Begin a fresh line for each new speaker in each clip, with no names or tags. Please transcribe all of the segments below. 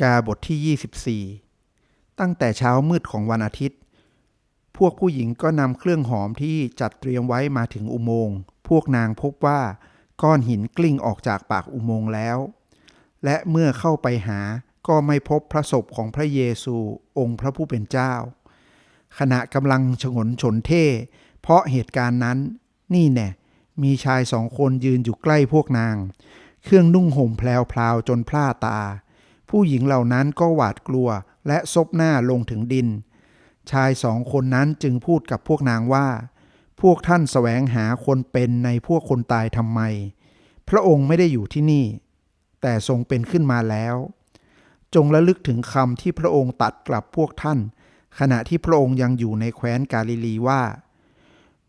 กาบทที่ 24 ตั้งแต่เช้ามืดของวันอาทิตย์ พวกผู้หญิงก็นำเครื่องหอมที่จัดเตรียมไว้มาถึงอุโมงค์ พวกนางพบว่าก้อนหินกลิ้งออกจากปากอุโมงค์แล้ว และเมื่อเข้าไปหาก็ไม่พบพระศพของพระเยซูองค์พระผู้เป็นเจ้า ขณะกำลังฉงนฉนเท่ เพราะเหตุการณ์นั้นนี่แน่มีชายสองคนยืนอยู่ใกล้พวกนาง เครื่องนุ่งห่มแพลวๆจนพล่าตา ผู้หญิงเหล่านั้นก็หวาดกลัวและซบหน้าลงถึงดิน ชายสองคนนั้นจึงพูดกับพวกนางว่า พวกท่านแสวงหาคนเป็นในพวกคนตายทำไม พระองค์ไม่ได้อยู่ที่นี่ แต่ทรงเป็นขึ้นมาแล้ว จงระลึกถึงคำที่พระองค์ตัดกลับพวกท่าน ขณะที่พระองค์ยังอยู่ในแคว้นกาลิลีว่า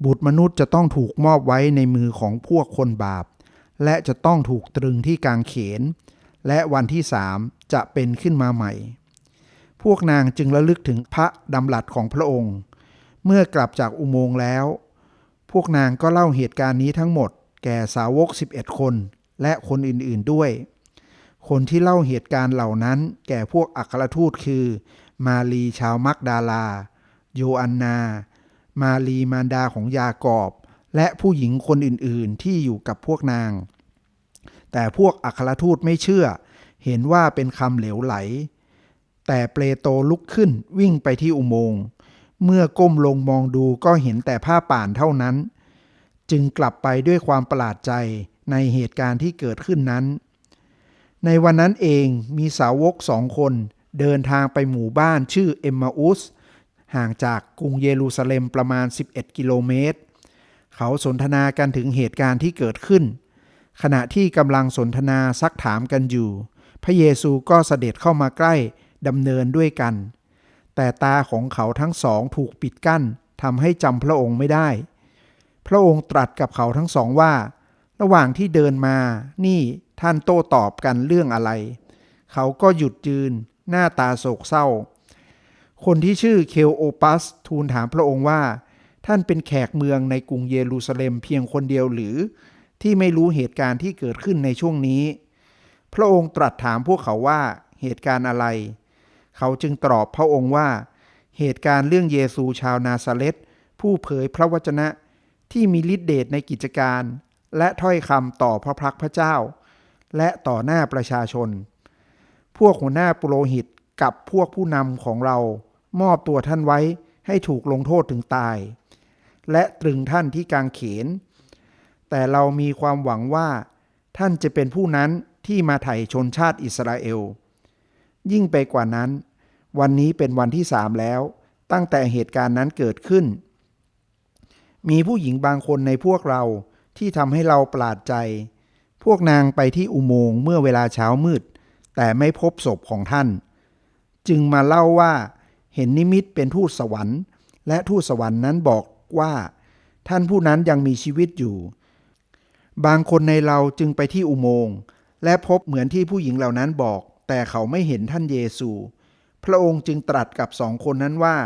บุตรมนุษย์จะต้องถูกมอบไว้ในมือของพวกคนบาป และจะต้องถูกตรึงที่กางเขน และวันที่สามจะเป็นขึ้นมาใหม่ พวกนางจึงระลึกถึงพระดำรัสของพระองค์ เมื่อกลับจากอุโมงค์แล้ว พวกนางก็เล่าเหตุการณ์นี้ทั้งหมด แก่สาวก 11 คน และคนอื่นๆด้วย คนที่เล่าเหตุการณ์เหล่านั้น แก่พวกอัครทูตคือ มารีชาวมักดาลา โยอันนา มารีมารดาของยากอบ และผู้หญิงคนอื่นๆที่อยู่กับพวกนาง แต่พวกอัครทูตไม่เชื่อ เห็นว่าเป็นคำเหลวไหล แต่เปโตรลุกขึ้นวิ่งไปที่อุโมงค์เมื่อก้มลงมองดูก็เห็นแต่ผ้าป่านเท่านั้น จึงกลับไปด้วยความประหลาดใจในเหตุการณ์ที่เกิดขึ้นนั้น ในวันนั้นเองมีสาวกสองคนเดินทางไปหมู่บ้านชื่อเอมมาอุส ห่างจากกรุงเยรูซาเล็มประมาณ 11 กิโลเมตร เขาสนทนากันถึงเหตุการณ์ที่เกิดขึ้น ขณะที่กำลังสนทนาซักถามกันอยู่ พระเยซูก็เสด็จเข้ามาใกล้ดำเนินด้วยกัน แต่ตาของเขาทั้งสองถูกปิดกั้นทำให้จำพระองค์ไม่ได้ พระองค์ตรัสกับเขาทั้งสองว่า ระหว่างที่เดินมา นี่ท่านโต้ตอบกันเรื่องอะไร เขาก็หยุดยืน หน้าตาโศกเศร้า คนที่ชื่อเคลโอปัสทูลถามพระองค์ว่า ท่านเป็นแขกเมืองในกรุงเยรูซาเล็มเพียงคนเดียวหรือ ที่ไม่รู้เหตุการณ์ที่เกิดขึ้นในช่วงนี้ พระองค์ตรัสถามพวกเขาว่าเหตุการณ์อะไร เขาจึงตอบพระองค์ว่า เหตุการณ์เรื่องเยซูชาวนาซาเรตผู้เผยพระวจนะที่มีฤทธิเดชในกิจการ และถ้อยคำต่อพระพักพระเจ้า และต่อหน้าประชาชน พวกหัวหน้าปุโรหิตกับพวกผู้นำของเรา มอบตัวท่านไว้ให้ถูกลงโทษถึงตาย และตรึงท่านที่กางเขน แต่เรามีความหวังว่า ท่านจะเป็นผู้นั้นที่มาไถ่ชนชาติอิสราเอล ยิ่งไปกว่านั้น วันนี้เป็นวันที่สามแล้ว ตั้งแต่เหตุการณ์นั้นเกิดขึ้น มีผู้หญิงบางคนในพวกเราที่ทำให้เราประหลาดใจ พวกนางไปที่อุโมงค์เมื่อเวลาเช้ามืด แต่ไม่พบศพของท่าน จึงมาเล่าว่าเห็นนิมิตเป็นทูตสวรรค์ และทูตสวรรค์นั้นบอกว่า ท่านผู้นั้นยังมีชีวิตอยู่ บางคนในเราจึงไปที่อุโมงค์และพบเหมือนที่ผู้หญิงเหล่านั้นบอก แต่เขาไม่เห็นท่านเยซู พระองค์จึงตรัสกับสองคนนั้นว่า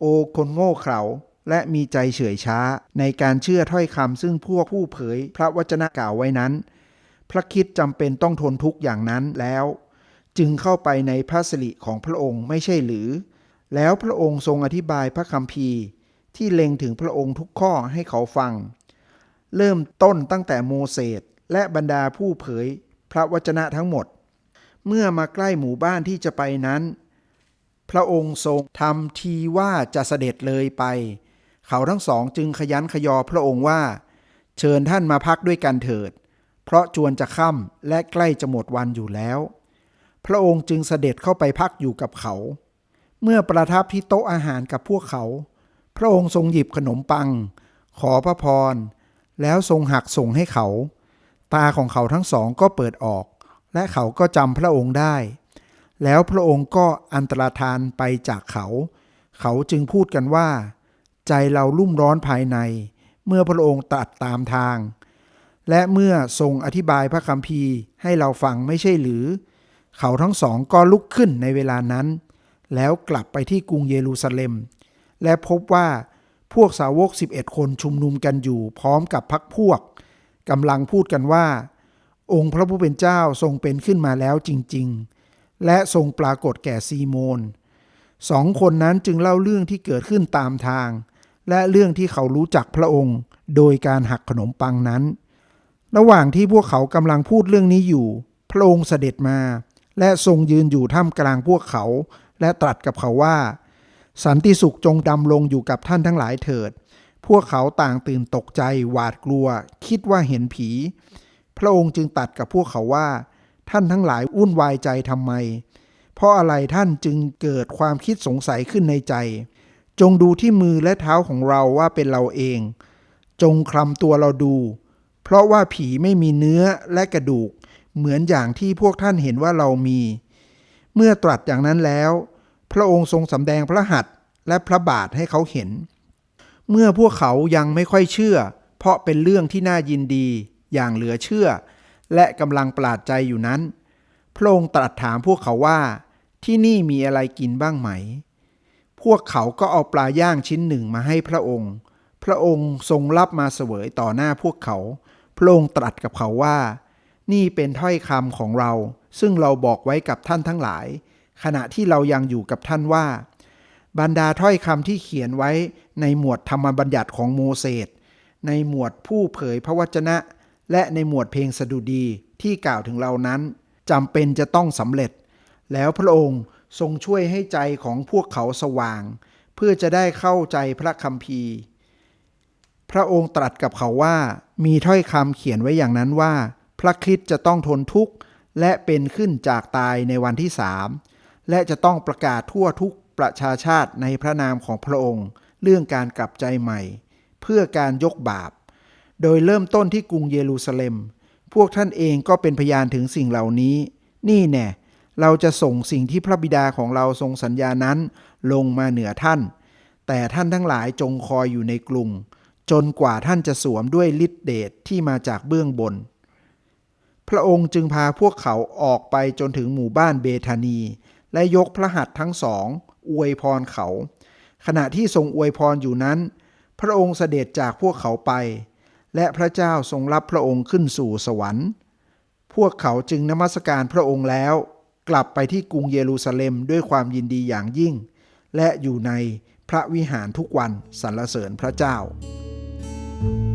โอคนโง่เขลาและมีใจเฉื่อยช้าในการเชื่อถ้อยคำซึ่งพวกผู้เผยพระวจนะกล่าวไว้นั้น พระคิดจำเป็นต้องทนทุกข์อย่างนั้นแล้ว จึงเข้าไปในพระสิริของพระองค์ไม่ใช่หรือ แล้วพระองค์ทรงอธิบายพระคัมภีร์ ที่เล็งถึงพระองค์ทุกข้อให้เขาฟัง เริ่มต้นตั้งแต่โมเสสและบรรดาผู้เผยพระวจนะทั้งหมด เมื่อมาใกล้หมู่บ้านที่จะไปนั้น พระองค์ทรงทำทีว่าจะเสด็จเลยไป เขาทั้งสองจึงขยันขยอพระองค์ว่า เชิญท่านมาพักด้วยกันเถิด เพราะจวนจะค่ำและใกล้จะหมดวันอยู่แล้ว พระองค์จึงเสด็จเข้าไปพักอยู่กับเขา เมื่อประทับที่โต๊ะอาหารกับพวกเขา พระองค์ทรงหยิบขนมปัง ขอพระพร แล้วทรงหักส่งให้เขา ตาของเขาทั้งสองก็เปิดออก และเขาก็จำพระองค์ได้ แล้วพระองค์ก็อันตรธานไปจากเขา เขาจึงพูดกันว่า ใจเราลุ่มร้อนภายใน เมื่อพระองค์ตรัสตามทาง และเมื่อทรงอธิบายพระคัมภีร์ให้เราฟังไม่ใช่หรือ เขาทั้งสองก็ลุกขึ้นในเวลานั้น แล้วกลับไปที่กรุงเยรูซาเล็ม และพบว่า พวกสาวก 11 คนชุมนุมกันอยู่พร้อมกับพักพวกกำลังพูดกันว่า องค์พระผู้เป็นเจ้าทรงเป็นขึ้นมาแล้วจริง ๆ และทรงปรากฏแก่ซีโมนสองคนนั้นจึงเล่าเรื่องที่เกิดขึ้นตามทาง และเรื่องที่เขารู้จักพระองค์ โดยการหักขนมปังนั้น ระหว่างที่พวกเขากำลังพูดเรื่องนี้อยู่ พระองค์เสด็จมา และทรงยืนอยู่ท่ามกลางพวกเขา และตรัสกับเขาว่า สันติสุขจงดำลงอยู่กับท่านทั้งหลายเถิด พวกเขาต่างตื่นตกใจหวาดกลัว คิดว่าเห็นผี พระองค์จึงตรัดกับพวกเขาว่า ท่านทั้งหลายวุ่นวายใจทำไม เพราะอะไรท่านจึงเกิดความคิดสงสัยขึ้นในใจ จงดูที่มือและเท้าของเราว่าเป็นเราเอง จงคลำตัวเราดู เพราะว่าผีไม่มีเนื้อและกระดูก เหมือนอย่างที่พวกท่านเห็นว่าเรามี เมื่อตรัสอย่างนั้นแล้ว พระองค์ทรงสำแดงพระหัตถ์และพระบาทให้เขาเห็น เมื่อพวกเขายังไม่ค่อยเชื่อ เพราะเป็นเรื่องที่น่ายินดีอย่างเหลือเชื่อ และกำลังประหลาดใจอยู่นั้น พระองค์ตรัสถามพวกเขาว่า ที่นี่มีอะไรกินบ้างไหม พวกเขาก็เอาปลาย่างชิ้นหนึ่งมาให้พระองค์ พระองค์ทรงรับมาเสวยต่อหน้าพวกเขา พระองค์ตรัสกับเขาว่า นี่เป็นถ้อยคำของเรา ซึ่งเราบอกไว้กับท่านทั้งหลาย ขณะที่เรายังอยู่กับท่านว่า บรรดาถ้อยคำที่เขียนไว้ในหมวดธรรมบัญญัติของโมเสสในหมวดผู้เผยพระวจนะ และในหมวดเพลงสดุดีที่กล่าวถึงเรานั้นจำเป็นจะต้องสำเร็จ แล้วพระองค์ทรงช่วยให้ใจของพวกเขาสว่าง เพื่อจะได้เข้าใจพระคัมภีร์ พระองค์ตรัสกับเขาว่ามีถ้อยคำเขียนไว้อย่างนั้นว่า พระคริสต์จะต้องทนทุกข์และเป็นขึ้นจากตายในวันที่สาม และจะต้องประกาศทั่วทุกประชาชาติในพระนามของพระองค์ เรื่องการกลับใจใหม่ เพื่อการยกบาป โดยเริ่มต้นที่กรุงเยรูซาเล็ม พวกท่านเองก็เป็นพยานถึงสิ่งเหล่านี้ นี่แน่เราจะส่งสิ่งที่พระบิดาของเราทรงสัญญานั้น ลงมาเหนือท่าน แต่ท่านทั้งหลายจงคอยอยู่ในกรุง จนกว่าท่านจะสวมด้วยฤทธิเดชที่มาจากเบื้องบน พระองค์จึงพาพวกเขาออกไปจนถึงหมู่บ้านเบธานี และยกพระหัตถ์ทั้งสอง อวยพรเขา ขณะที่ทรงอวยพรอยู่นั้น พระองค์เสด็จจากพวกเขาไป และพระเจ้าทรงรับพระองค์ขึ้นสู่สวรรค์ พวกเขาจึงนมัสการพระองค์แล้ว กลับไปที่กรุงเยรูซาเล็มด้วยความยินดีอย่างยิ่ง และอยู่ในพระวิหารทุกวันสรรเสริญพระเจ้า「